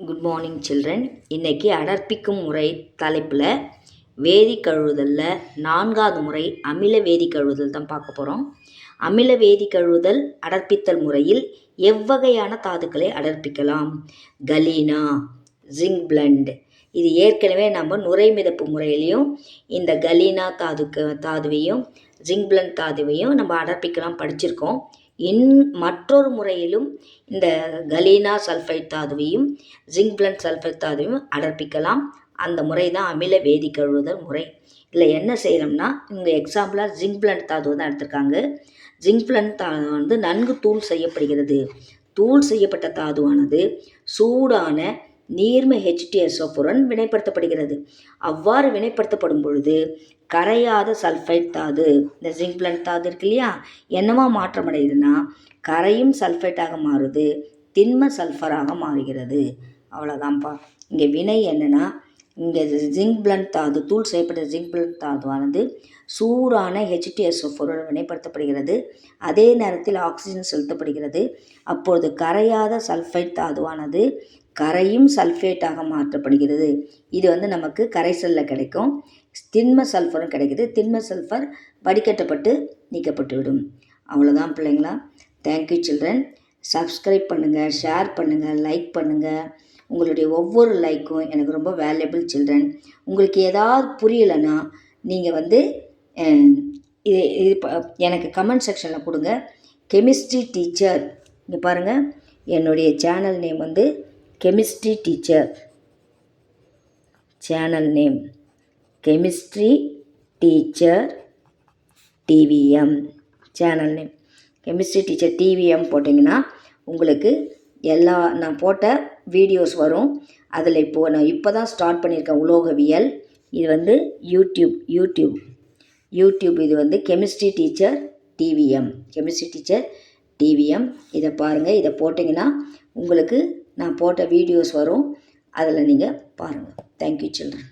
Good morning children இன்னைக்கு அடர்ப்பிக்கும் முறை தலைப்பில் வேதி கழுவுதலில். நான்காவது முறை அமில வேதி கழுவுதல் தான் பார்க்க போகிறோம் அமில வேதி கழுவுதல் அடர்ப்பித்தல் முறையில் எவ்வகையான தாதுக்களை அடர்ப்பிக்கலாம்? Galena zinc blende. இது ஏற்கனவே நம்ம நுரை மிதப்பு முறையிலையும் இந்த கலீனா தாதுக்கு தாதுவையும் ஜிங்க் பிளண்ட் தாதுவையும் நம்ம அடர்ப்பிக்கலாம் படிச்சிருக்கோம். இன் மற்றொரு முறையிலும் இந்த கலீனா சல்ஃபைட் தாதுவையும் ஜிங்க் பிளண்ட் சல்ஃபைட் தாதுவையும் அடர்ப்பிக்கலாம். அந்த முறை தான் அமில வேதி கழுவுதல் முறை. இதில் என்ன செய்கிறோம்னா இங்கே எக்ஸாம்பிளாக ஜிங்க் பிளண்ட் தாதுவை தான் எடுத்திருக்காங்க. ஜிங்க் பிளண்ட் தாது வந்து நன்கு தூள் செய்யப்படுகிறது. தூள் செய்யப்பட்ட தாதுவானது சூடான நீர்ம ஹெச்டிஎஸ்ஓப்புடன் வினைப்படுத்தப்படுகிறது. அவ்வாறு வினைப்படுத்தப்படும் பொழுது கரையாத சல்ஃபைட் தாது இந்த ஜிங்க் பிளண்ட் தாது இருக்கு இல்லையா? என்னவா மாற்றம் அடையுதுன்னா கரையும் சல்ஃபைட்டாக மாறுது திண்ம சல்ஃபராக மாறுகிறது. அவ்வளோதான்ப்பா இங்கே வினை என்னென்னா இங்கே ஜிங்க் பிளண்ட் தாது தூள் செய்யப்பட்ட ஜிங்க் பிளண்ட் தாதுவானது சூடான ஹெச்டிஎஸ்ஓ பொருள் வினைப்படுத்தப்படுகிறது. அதே நேரத்தில் ஆக்சிஜன் செலுத்தப்படுகிறது. அப்பொழுது கரையாத சல்ஃபைட் தாதுவானது கரையும் சல்ஃபேட்டாக மாற்றப்படுகிறது. இது வந்து நமக்கு கரைசலில் கிடைக்கும். திண்ம சல்ஃபரும் கிடைக்குது. திண்ம சல்ஃபர் வடிகட்டப்பட்டு நீக்கப்பட்டுவிடும். அவ்வளோதான் பிள்ளைங்களா. தேங்க்யூ சில்ட்ரன் சப்ஸ்கிரைப் பண்ணுங்கள் ஷேர் பண்ணுங்கள் லைக் பண்ணுங்கள் உங்களுடைய ஒவ்வொரு லைக்கும் எனக்கு ரொம்ப வேல்யூபிள் சில்ட்ரன் உங்களுக்கு ஏதாவது புரியலைன்னா நீங்கள் வந்து இது இது எனக்கு கமெண்ட் செக்ஷனில் கொடுங்க. கெமிஸ்ட்ரி டீச்சர் இங்கே பாருங்கள் என்னுடைய சேனல் நேம் வந்து chemistry teacher channel name chemistry teacher TVM channel name chemistry teacher TVM போட்டிங்கன்னா உங்களுக்கு எல்லா நான் போட்ட வீடியோஸ் வரும். அதில் இப்போது நான் இப்போ தான் ஸ்டார்ட் பண்ணியிருக்கேன் உலோகவியல். இது வந்து யூடியூப் யூடியூப் யூடியூப் இது வந்து chemistry teacher TVM chemistry teacher TVM இதை பாருங்கள் இதை போட்டிங்கன்னா உங்களுக்கு நான் போட்ட வீடியோஸ் வரும். அதில் நீங்கள் பாருங்கள் தேங்க்யூ சில்ட்ரன்